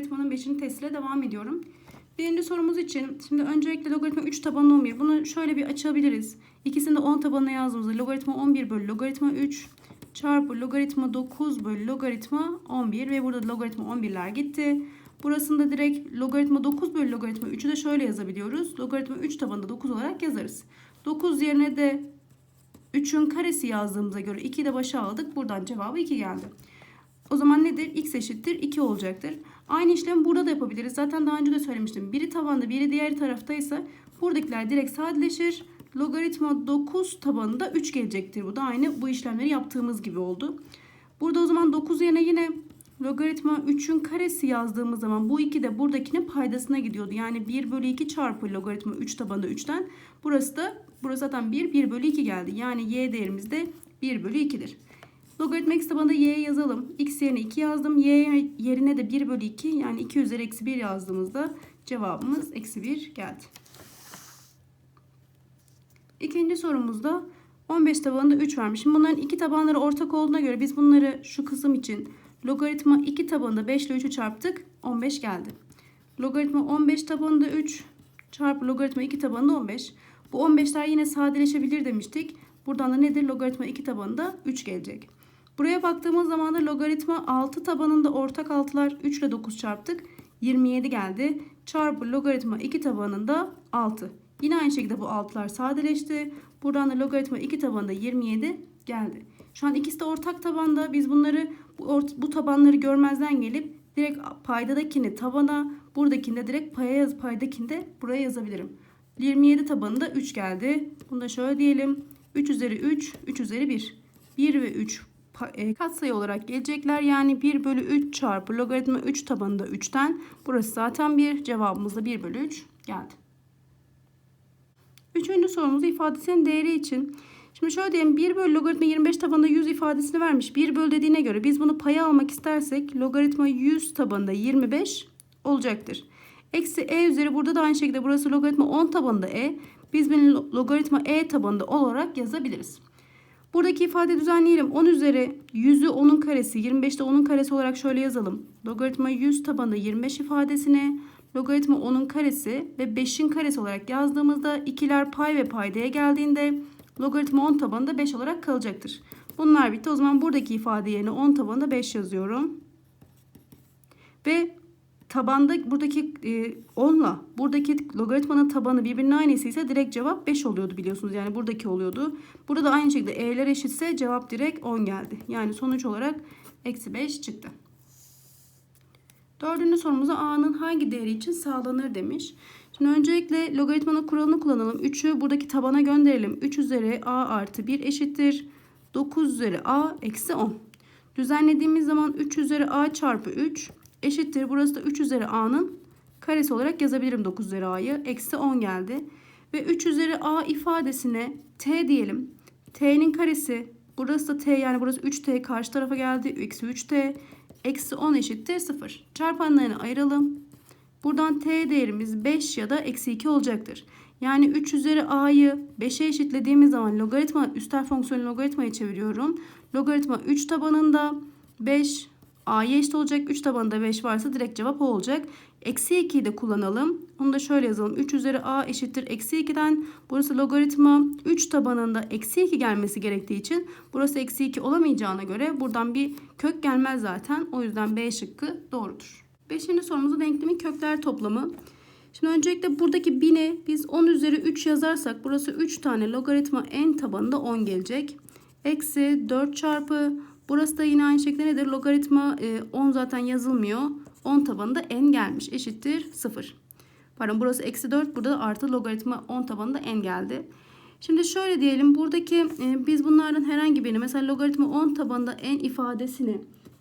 logaritmanın 5. testiyle devam ediyorum. Birinci sorumuz için şimdi öncelikle logaritma 3 tabanlı 11. Bunu şöyle bir açabiliriz. İkisini de 10 tabanına yazdığımızda logaritma 11 bölü logaritma 3 çarpı logaritma 9 bölü logaritma 11 ve burada da logaritma 11'ler gitti. Burasında direkt logaritma 9 bölü logaritma 3'ü de şöyle yazabiliyoruz. Logaritma 3 tabanında 9 olarak yazarız. 9 yerine de 3'ün karesi yazdığımıza göre 2'yi de başa aldık. Buradan cevabı 2 geldi. O zaman nedir? X eşittir 2 olacaktır. Aynı işlemi burada da yapabiliriz. Zaten daha önce de söylemiştim. Biri tavanda biri diğer taraftaysa buradakiler direkt sadeleşir. Logaritma 9 tabanında 3 gelecektir. Bu da aynı bu işlemleri yaptığımız gibi oldu. Burada o zaman 9 yerine yine logaritma 3'ün karesi yazdığımız zaman bu 2 de buradakinin paydasına gidiyordu. Yani 1 bölü 2 çarpı logaritma 3 tabanında 3'ten. Burası da burası zaten 1, 1 bölü 2 geldi. Yani y değerimiz de 1 bölü 2'dir. Logaritma x tabanında y yazalım. x yerine 2 yazdım. y yerine de 1 bölü 2 yani 2 üzeri eksi 1 yazdığımızda cevabımız eksi 1 geldi. İkinci sorumuzda 15 tabanında 3 vermiş. Şimdi bunların iki tabanları ortak olduğuna göre biz bunları şu kısım için logaritma 2 tabanında 5 ile 3'ü çarptık. 15 geldi. Logaritma 15 tabanında 3 çarpı logaritma 2 tabanında 15. Bu 15'ler yine sadeleşebilir demiştik. Buradan da nedir? Logaritma 2 tabanında 3 gelecek. Buraya baktığımız zaman da logaritma 6 tabanında ortak altılar 3 ile 9 çarptık. 27 geldi. Çarpı logaritma 2 tabanında 6. Yine aynı şekilde bu altılar sadeleşti. Buradan da logaritma 2 tabanında 27 geldi. Şu an ikisi de ortak tabanda. Biz bunları bu, bu tabanları görmezden gelip direkt paydadakini tabana, buradakini de direkt paya yaz, paydakini de buraya yazabilirim. 27 tabanında 3 geldi. Bunu da şöyle diyelim. 3 üzeri 3, 3 üzeri 1. 1 ve 3 e, katsayı olarak gelecekler. Yani 1 bölü 3 çarpı logaritma 3 tabanında 3'ten. Burası zaten 1. Cevabımız da 1 bölü 3 geldi. Üçüncü sorumuz ifadesinin değeri için. Şimdi şöyle diyelim 1 bölü logaritma 25 tabanında 100 ifadesini vermiş. 1 bölü dediğine göre biz bunu paya almak istersek logaritma 100 tabanında 25 olacaktır. Eksi e üzeri burada da aynı şekilde burası logaritma 10 tabanında e. Biz bunu logaritma e tabanında olarak yazabiliriz. Buradaki ifade düzenleyelim. 10 üzeri 100'ü 10'un karesi 25'te 10'un karesi olarak şöyle yazalım. Logaritma 100 tabanında 25 ifadesini logaritma 10'un karesi ve 5'in karesi olarak yazdığımızda ikiler pay ve paydaya geldiğinde logaritma 10 tabanında 5 olarak kalacaktır. Bunlar bitti. O zaman buradaki ifade yerine 10 tabanında 5 yazıyorum. Ve tabanda buradaki e, 10 ile buradaki logaritmanın tabanı birbirine aynısı ise direkt cevap 5 oluyordu biliyorsunuz. Yani buradaki oluyordu. Burada da aynı şekilde e'ler eşitse cevap direkt 10 geldi. Yani sonuç olarak eksi 5 çıktı. Dördüncü sorumuza a'nın hangi değeri için sağlanır demiş. Şimdi öncelikle logaritmanın kuralını kullanalım. 3'ü buradaki tabana gönderelim. 3 üzeri a artı 1 eşittir. 9 üzeri a eksi 10. Düzenlediğimiz zaman 3 üzeri a çarpı 3 eşittir. Burası da 3 üzeri a'nın karesi olarak yazabilirim 9 üzeri a'yı. Eksi 10 geldi. Ve 3 üzeri a ifadesine t diyelim. t'nin karesi burası da t yani burası 3t karşı tarafa geldi. Eksi 3t eksi 10 eşittir 0. Çarpanlarını ayıralım. Buradan t değerimiz 5 ya da eksi 2 olacaktır. Yani 3 üzeri a'yı 5'e eşitlediğimiz zaman logaritma üstel fonksiyonu logaritmaya çeviriyorum. Logaritma 3 tabanında 5 a'ya eşit olacak. 3 tabanında 5 varsa direkt cevap o olacak. Eksi 2'yi de kullanalım. Onu da şöyle yazalım. 3 üzeri a eşittir eksi 2'den. Burası logaritma 3 tabanında eksi 2 gelmesi gerektiği için burası eksi 2 olamayacağına göre buradan bir kök gelmez zaten. O yüzden B şıkkı doğrudur. Beşinci sorumuzda denklemin kökler toplamı. Şimdi öncelikle buradaki 1000'e biz 10 üzeri 3 yazarsak burası 3 tane logaritma n tabanında 10 gelecek. Eksi 4 çarpı burası da yine aynı şekilde nedir? Logaritma 10 zaten yazılmıyor. 10 tabanında n gelmiş eşittir 0. Pardon burası eksi 4 burada da artı logaritma 10 tabanında n geldi. Şimdi şöyle diyelim buradaki e, biz bunlardan herhangi birini mesela logaritma 10 tabanında n ifadesini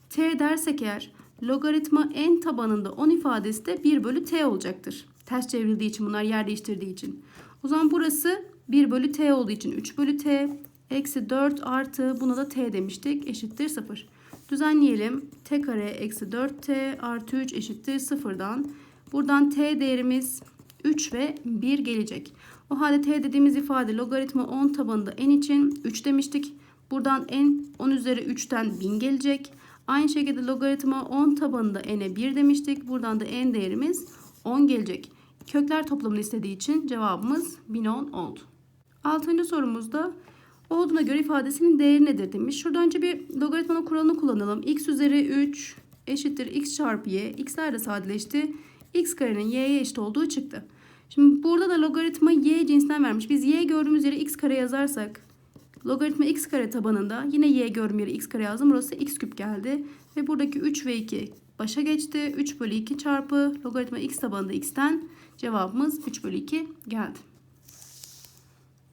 t dersek eğer logaritma n tabanında 10 ifadesi de 1 bölü t olacaktır. Ters çevrildiği için bunlar yer değiştirdiği için. O zaman burası 1 bölü t olduğu için 3 bölü t eksi 4 artı buna da t demiştik eşittir 0. Düzenleyelim. t kare eksi 4t artı 3 eşittir 0'dan. Buradan t değerimiz 3 ve 1 gelecek. O halde t dediğimiz ifade logaritma 10 tabanında n için 3 demiştik. Buradan n 10 üzeri 3'ten 1000 gelecek. Aynı şekilde logaritma 10 tabanında n'e 1 demiştik. Buradan da n değerimiz 10 gelecek. Kökler toplamını istediği için cevabımız 1010 oldu. Altıncı sorumuzda olduğuna göre ifadesinin değeri nedir demiş. Şurada önce bir logaritmanın kuralını kullanalım. x üzeri 3 eşittir x çarpı y. x'ler de sadeleşti. x karenin y'ye eşit olduğu çıktı. Şimdi burada da logaritma y cinsinden vermiş. Biz y gördüğümüz yere x kare yazarsak logaritma x kare tabanında yine y gördüğüm yere x kare yazdım. Burası x küp geldi. Ve buradaki 3 ve 2 başa geçti. 3 bölü 2 çarpı logaritma x tabanında x'ten cevabımız 3 bölü 2 geldi.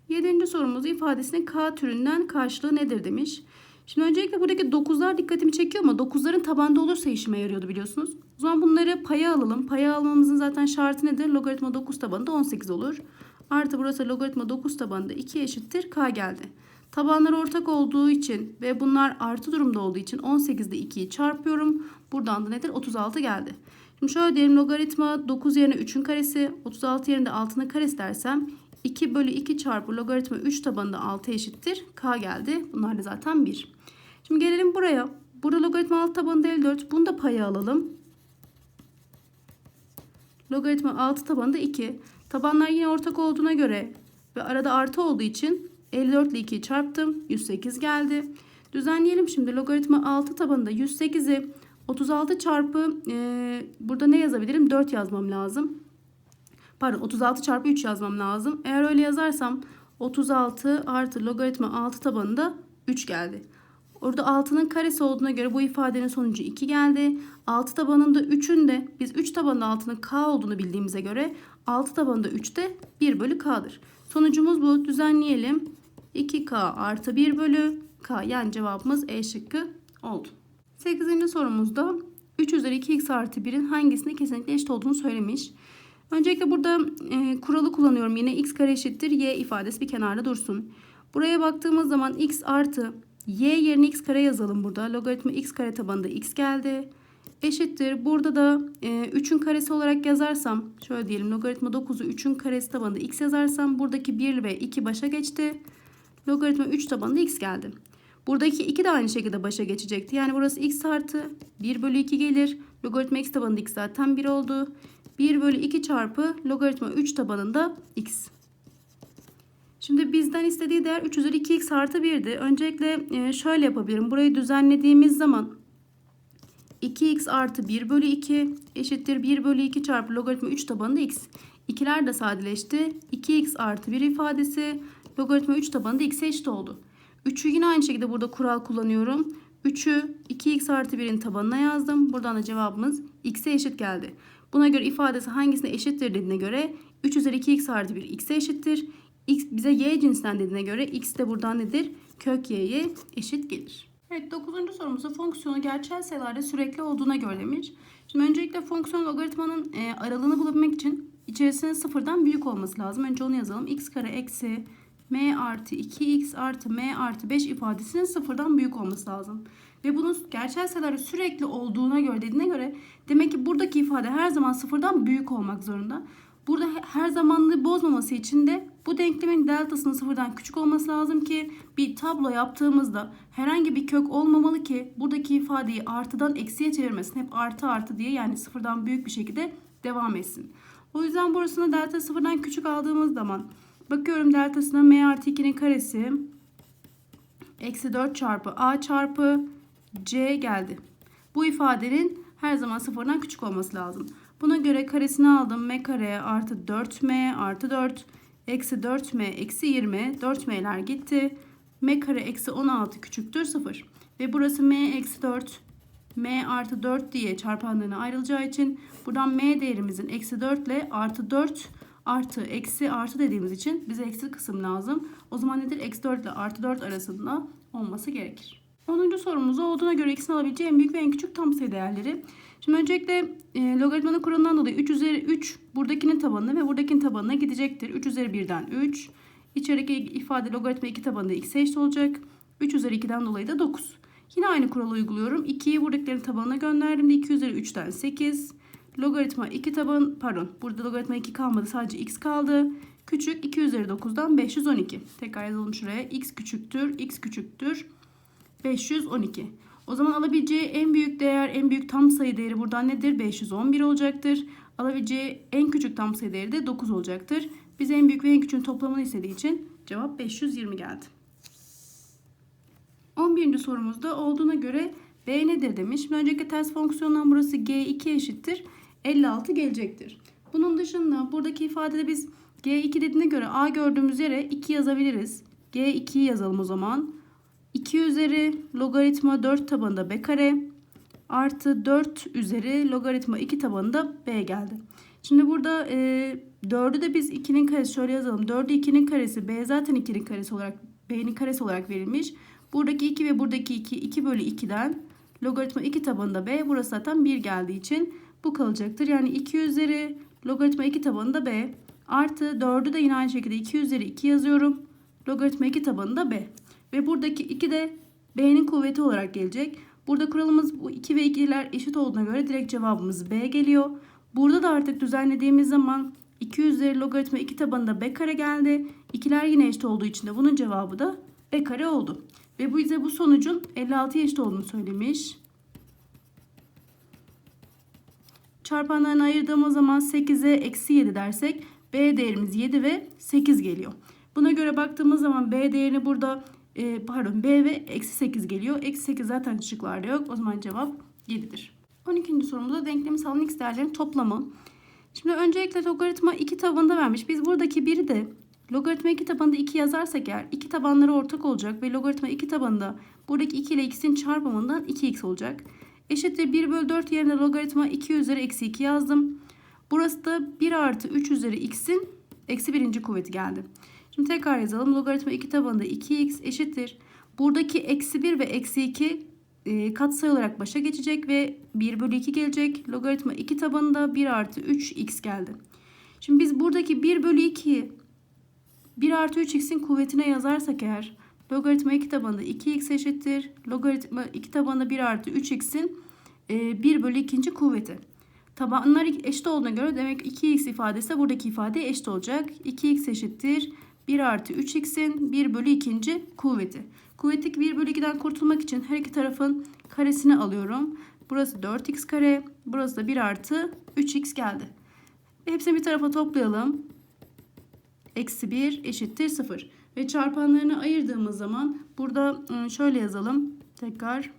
Yedinci sorumuz ifadesinin k türünden karşılığı nedir demiş. Şimdi öncelikle buradaki 9'lar dikkatimi çekiyor ama 9'ların tabanda olursa işime yarıyordu biliyorsunuz. O zaman bunları paya alalım. Paya almamızın zaten şartı nedir? Logaritma 9 tabanında 18 olur. Artı burası logaritma 9 tabanında 2 eşittir k geldi. Tabanlar ortak olduğu için ve bunlar artı durumda olduğu için 18'de 2'yi çarpıyorum. Buradan da nedir? 36 geldi. Şimdi şöyle diyelim logaritma 9 yerine 3'ün karesi, 36 yerine 6'nın karesi dersem 2 bölü 2 çarpı logaritma 3 tabanında 6 eşittir. K geldi. Bunlar da zaten 1. Şimdi gelelim buraya. Burada logaritma 6 tabanında 54. Bunu da paya alalım. Logaritma 6 tabanında 2. Tabanlar yine ortak olduğuna göre ve arada artı olduğu için 54 ile 2'yi çarptım. 108 geldi. Düzenleyelim şimdi. Logaritma 6 tabanında 108'i 36 çarpı e, burada ne yazabilirim? 4 yazmam lazım. Pardon 36 çarpı 3 yazmam lazım. Eğer öyle yazarsam 36 artı logaritma 6 tabanında 3 geldi. Orada 6'nın karesi olduğuna göre bu ifadenin sonucu 2 geldi. 6 tabanında 3'ün de biz 3 tabanında 6'nın k olduğunu bildiğimize göre 6 tabanında 3 de 1 bölü k'dır. Sonucumuz bu. Düzenleyelim. 2k artı 1 bölü k yani cevabımız E şıkkı oldu. 8. sorumuzda 3 üzeri 2x artı 1'in hangisine kesinlikle eşit olduğunu söylemiş. Öncelikle burada e, kuralı kullanıyorum yine x kare eşittir y ifadesi bir kenarda dursun. Buraya baktığımız zaman x artı y yerine x kare yazalım burada. Logaritma x kare tabanında x geldi. Eşittir. Burada da e, 3'ün karesi olarak yazarsam şöyle diyelim logaritma 9'u 3'ün karesi tabanında x yazarsam buradaki 1 ve 2 başa geçti. Logaritma 3 tabanında x geldi. Buradaki 2 de aynı şekilde başa geçecekti. Yani burası x artı 1 bölü 2 gelir. Logaritma x tabanında x zaten 1 oldu. 1 bölü 2 çarpı logaritma 3 tabanında x. Şimdi bizden istediği değer 3 üzeri 2x artı 1'di. Öncelikle e, şöyle yapabilirim. Burayı düzenlediğimiz zaman 2x artı 1 bölü 2 eşittir 1 bölü 2 çarpı logaritma 3 tabanında x. İkiler de sadeleşti. 2x artı 1 ifadesi logaritma 3 tabanında x'e eşit oldu. 3'ü yine aynı şekilde burada kural kullanıyorum. 3'ü 2x artı 1'in tabanına yazdım. Buradan da cevabımız x'e eşit geldi. Buna göre ifadesi hangisine eşittir dediğine göre 3 üzeri 2x artı 1 x'e eşittir. x bize y cinsinden dediğine göre x de buradan nedir? Kök y'ye eşit gelir. Evet 9. sorumuzda fonksiyonu gerçel sayılarda sürekli olduğuna göre demiş. Şimdi öncelikle fonksiyon logaritmanın e, aralığını bulabilmek için içerisinin sıfırdan büyük olması lazım. Önce onu yazalım. x kare eksi m artı 2x artı m artı 5 ifadesinin sıfırdan büyük olması lazım. Ve bunun gerçel sayılarda sürekli olduğuna göre dediğine göre demek ki buradaki ifade her zaman sıfırdan büyük olmak zorunda. Burada her zamanlı bozmaması için de bu denklemin deltasının sıfırdan küçük olması lazım ki bir tablo yaptığımızda herhangi bir kök olmamalı ki buradaki ifadeyi artıdan eksiye çevirmesin. Hep artı artı diye yani sıfırdan büyük bir şekilde devam etsin. O yüzden burasını delta sıfırdan küçük aldığımız zaman bakıyorum deltasına m artı 2'nin karesi eksi 4 çarpı a çarpı c geldi. Bu ifadenin her zaman sıfırdan küçük olması lazım. Buna göre karesini aldım. m kare artı 4m artı 4 eksi 4m eksi 20. 4m'ler gitti. m kare eksi 16 küçüktür 0. Ve burası m eksi 4 m artı 4 diye çarpanlarına ayrılacağı için buradan m değerimizin eksi 4 ile artı 4 artı eksi artı dediğimiz için bize eksi kısım lazım. O zaman nedir? Eksi 4 ile artı 4 arasında olması gerekir. 10. sorumuzda olduğuna göre x'in alabileceği en büyük ve en küçük tam sayı değerleri. Şimdi öncelikle e, logaritmanın kuralından dolayı 3 üzeri 3 buradakinin tabanına ve buradakinin tabanına gidecektir. 3 üzeri 1'den 3. İçerideki ifade logaritma 2 tabanında x'e eşit olacak. 3 üzeri 2'den dolayı da 9. Yine aynı kuralı uyguluyorum. 2'yi buradakilerin tabanına gönderdim. 2 üzeri 3'ten 8. Logaritma 2 taban pardon burada logaritma 2 kalmadı sadece x kaldı. Küçük 2 üzeri 9'dan 512. Tekrar yazalım şuraya. x küçüktür x küçüktür 512. O zaman alabileceği en büyük değer, en büyük tam sayı değeri buradan nedir? 511 olacaktır. Alabileceği en küçük tam sayı değeri de 9 olacaktır. Biz en büyük ve en küçüğün toplamını istediği için cevap 520 geldi. 11. sorumuzda olduğuna göre B nedir demiş. Şimdi Öncelikle ters fonksiyondan burası G2 eşittir. 56 gelecektir. Bunun dışında buradaki ifadede biz G2 dediğine göre A gördüğümüz yere 2 yazabiliriz. G2'yi yazalım o zaman. 2 üzeri logaritma 4 tabanında B kare artı 4 üzeri logaritma 2 tabanında B geldi. Şimdi burada e, 4'ü de biz 2'nin karesi şöyle yazalım. 4'ü 2'nin karesi B zaten 2'nin karesi olarak B'nin karesi olarak verilmiş. Buradaki 2 ve buradaki 2 2 bölü 2'den logaritma 2 tabanında B burası zaten 1 geldiği için bu kalacaktır. Yani 2 üzeri logaritma 2 tabanında B artı 4'ü de yine aynı şekilde 2 üzeri 2 yazıyorum. Logaritma 2 tabanında B. Ve buradaki 2 de B'nin kuvveti olarak gelecek. Burada kuralımız bu 2 ve 2'ler eşit olduğuna göre direkt cevabımız B geliyor. Burada da artık düzenlediğimiz zaman 2 üzeri logaritma 2 tabanında B kare geldi. İkiler yine eşit olduğu için de bunun cevabı da B kare oldu. Ve bu bize bu sonucun 56'ya eşit olduğunu söylemiş. Çarpanlarını ayırdığımız zaman 8'e eksi 7 dersek B değerimiz 7 ve 8 geliyor. Buna göre baktığımız zaman B değerini burada e, pardon B ve eksi 8 geliyor. Eksi 8 zaten şıklarda yok. O zaman cevap 7'dir. 12. sorumuzda denklemi sağlanan x değerlerin toplamı. Şimdi öncelikle logaritma 2 tabanında vermiş. Biz buradaki biri de logaritma 2 tabanında 2 yazarsak eğer 2 tabanları ortak olacak ve logaritma 2 tabanında buradaki 2 ile x'in çarpımından 2x olacak. Eşittir 1 bölü 4 yerine logaritma 2 üzeri eksi 2 yazdım. Burası da 1 artı 3 üzeri x'in eksi birinci kuvveti geldi. Şimdi tekrar yazalım. Logaritma 2 tabanında 2x eşittir. Buradaki eksi 1 ve eksi 2 e, katsayı olarak başa geçecek ve 1 bölü 2 gelecek. Logaritma 2 tabanında 1 artı 3x geldi. Şimdi biz buradaki 1 bölü 2'yi 1 artı 3x'in kuvvetine yazarsak eğer logaritma 2 tabanında 2x eşittir. Logaritma 2 tabanında 1 artı 3x'in e, 1 bölü 2. kuvveti. Tabanlar eşit olduğuna göre demek 2x ifadesi de buradaki ifadeye eşit olacak. 2x eşittir 1 artı 3x'in 1 bölü 2. kuvveti. Kuvvetteki 1 bölü 2'den kurtulmak için her iki tarafın karesini alıyorum. Burası 4x kare. Burası da 1 artı 3x geldi. Hepsini bir tarafa toplayalım. Eksi 1 eşittir 0. Ve çarpanlarını ayırdığımız zaman burada ıı, şöyle yazalım. Tekrar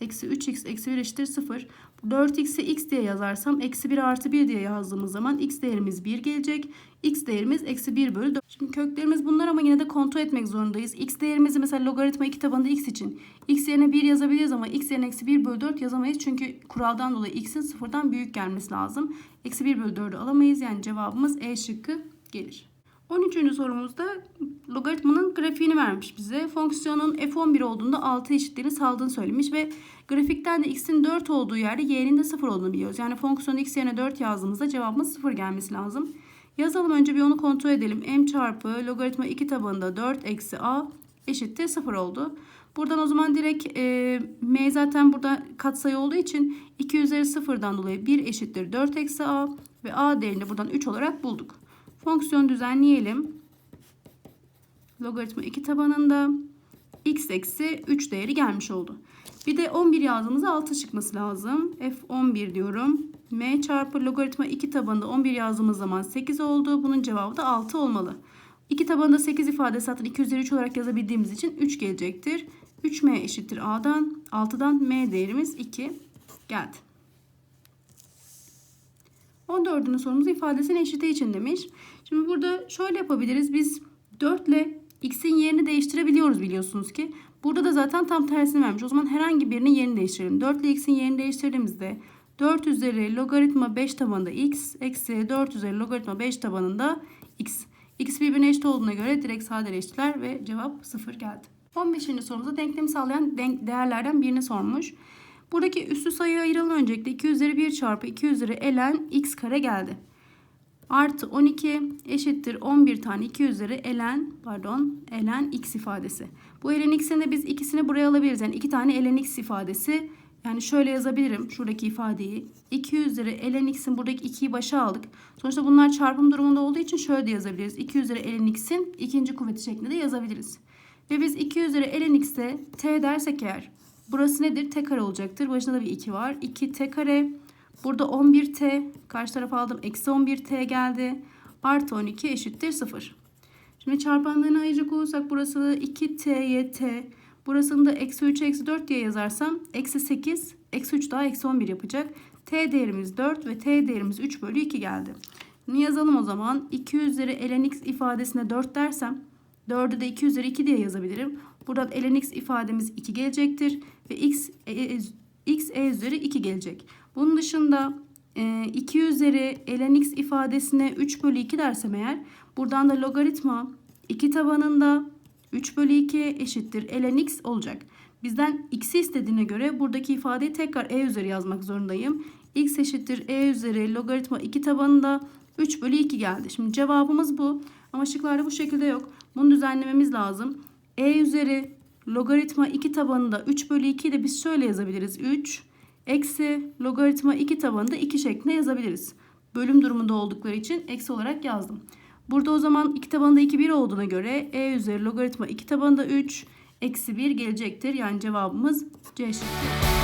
eksi 3x eksi 1 eşittir 0. 4x'i x diye yazarsam eksi 1 artı 1 diye yazdığımız zaman x değerimiz 1 gelecek. x değerimiz eksi 1 bölü 4. Şimdi köklerimiz bunlar ama yine de kontrol etmek zorundayız. x değerimizi mesela logaritma 2 tabanında x için x yerine 1 yazabiliriz ama x yerine eksi 1 bölü 4 yazamayız. Çünkü kuraldan dolayı x'in sıfırdan büyük gelmesi lazım. Eksi 1 bölü 4'ü alamayız. Yani cevabımız E şıkkı gelir. 13. sorumuzda logaritmanın grafiğini vermiş bize. Fonksiyonun f11 olduğunda 6 eşitliğini sağladığını söylemiş ve grafikten de x'in 4 olduğu yerde y'nin de 0 olduğunu biliyoruz. Yani fonksiyon x yerine 4 yazdığımızda cevabımız 0 gelmesi lazım. Yazalım önce bir onu kontrol edelim. m çarpı logaritma 2 tabanında 4 eksi a eşittir 0 oldu. Buradan o zaman direkt e, m zaten burada katsayı olduğu için 2 üzeri 0'dan dolayı 1 eşittir 4 eksi a ve a değerini buradan 3 olarak bulduk. Fonksiyon düzenleyelim. Logaritma 2 tabanında x eksi 3 değeri gelmiş oldu. Bir de 11 yazdığımızda 6 çıkması lazım. F11 diyorum. M çarpı logaritma 2 tabanında 11 yazdığımız zaman 8 oldu. Bunun cevabı da 6 olmalı. 2 tabanında 8 ifadesi zaten 2 üzeri 3 olarak yazabildiğimiz için 3 gelecektir. 3M eşittir A'dan. 6'dan M değerimiz 2 geldi. 14. sorumuz ifadesinin eşiti için demiş. Şimdi burada şöyle yapabiliriz. Biz 4 ile x'in yerini değiştirebiliyoruz biliyorsunuz ki. Burada da zaten tam tersini vermiş. O zaman herhangi birinin yerini değiştirelim. 4 ile x'in yerini değiştirdiğimizde 4 üzeri logaritma 5 tabanında x eksi 4 üzeri logaritma 5 tabanında x. x birbirine eşit olduğuna göre direkt sadeleştiler ve cevap 0 geldi. 15. sorumuzda denklemi sağlayan denk değerlerden birini sormuş. Buradaki üstü sayıyı ayıralım öncelikle. 2 üzeri 1 çarpı 2 üzeri ln x kare geldi. Artı 12 eşittir 11 tane 2 üzeri ln pardon ln x ifadesi. Bu ln x'in de biz ikisini buraya alabiliriz. Yani 2 tane ln x ifadesi. Yani şöyle yazabilirim şuradaki ifadeyi. 2 üzeri ln x'in buradaki 2'yi başa aldık. Sonuçta bunlar çarpım durumunda olduğu için şöyle de yazabiliriz. 2 üzeri ln x'in ikinci kuvveti şeklinde de yazabiliriz. Ve biz 2 üzeri ln x'e t dersek eğer Burası nedir? T kare olacaktır. Başında da bir 2 var. 2 T kare. Burada 11T. Karşı tarafa aldım. Eksi 11T geldi. Artı 12 eşittir 0. Şimdi çarpanlarını ayıracak olursak burası 2T'ye T. Burasını da eksi 3 eksi 4 diye yazarsam eksi 8 eksi 3 daha eksi 11 yapacak. T değerimiz 4 ve T değerimiz 3 bölü 2 geldi. Bunu yazalım o zaman. 2 üzeri ln x ifadesine 4 dersem 4'ü de 2 üzeri 2 diye yazabilirim. Buradan ln x ifademiz 2 gelecektir. Ve x e, e, x e üzeri 2 gelecek. Bunun dışında e, 2 üzeri ln x ifadesine 3 bölü 2 dersem eğer buradan da logaritma 2 tabanında 3 bölü 2 eşittir ln x olacak. Bizden x'i istediğine göre buradaki ifadeyi tekrar e üzeri yazmak zorundayım. x eşittir e üzeri logaritma 2 tabanında 3 bölü 2 geldi. Şimdi cevabımız bu. Ama şıklarda bu şekilde yok. Bunu düzenlememiz lazım. e üzeri logaritma 2 tabanında 3 bölü 2'yi de biz şöyle yazabiliriz. 3 eksi logaritma 2 tabanında 2 şeklinde yazabiliriz. Bölüm durumunda oldukları için eksi olarak yazdım. Burada o zaman 2 tabanında 2 1 olduğuna göre e üzeri logaritma 2 tabanında 3 eksi 1 gelecektir. Yani cevabımız C şıkkı.